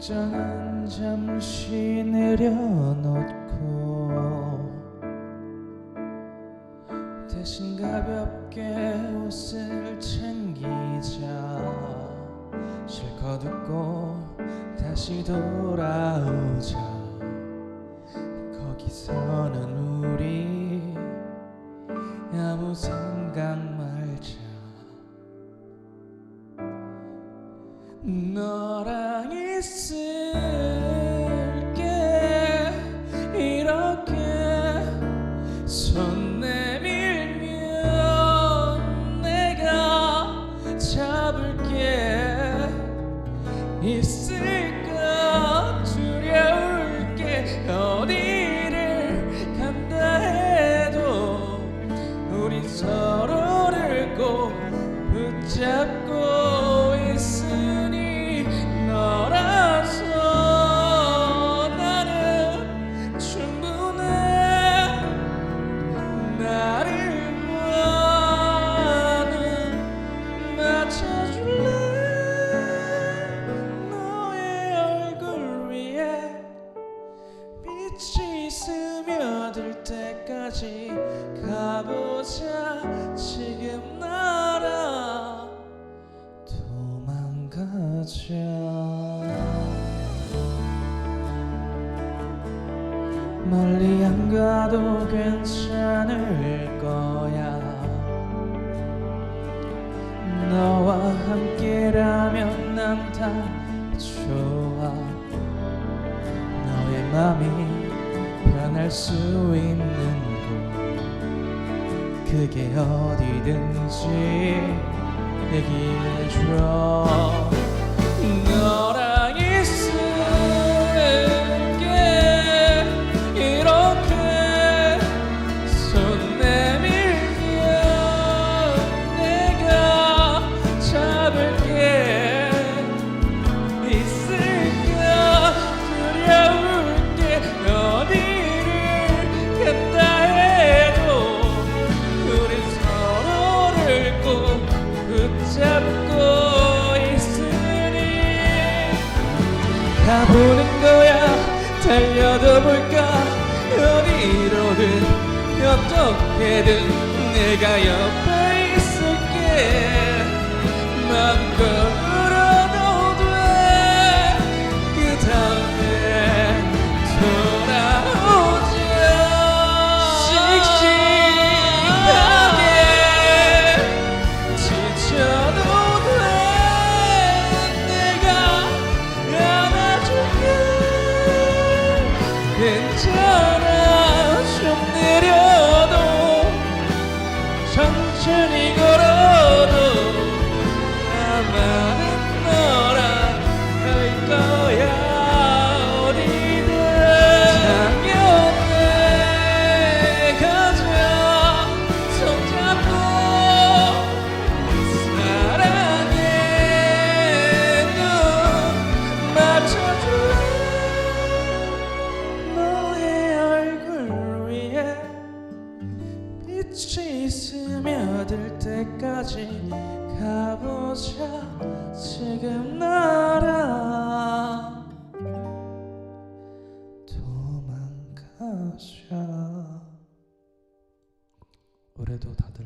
걱정은 잠시 내려놓고 대신 가볍게 옷을 챙기자. 실컷 웃고 다시 돌아오자. 거기서는 우리 जब को 때까지 가보자. 지금 나라 도망가자. 멀리 안 가도 괜찮을 거야. 너와 함께라면 난 다 좋아. 너의 맘이 변할 수 있는 곳 그게 어디든지 얘기해줘 너 가보는 거야. 달려도 볼까? 어디로든 어떻게든 내가 옆에 있을게. 맘껏 괜찮아 좀 느려도 천천히 빛이 스며들 때까지 가보자. 지금 나라 도망가자. 올해도 다들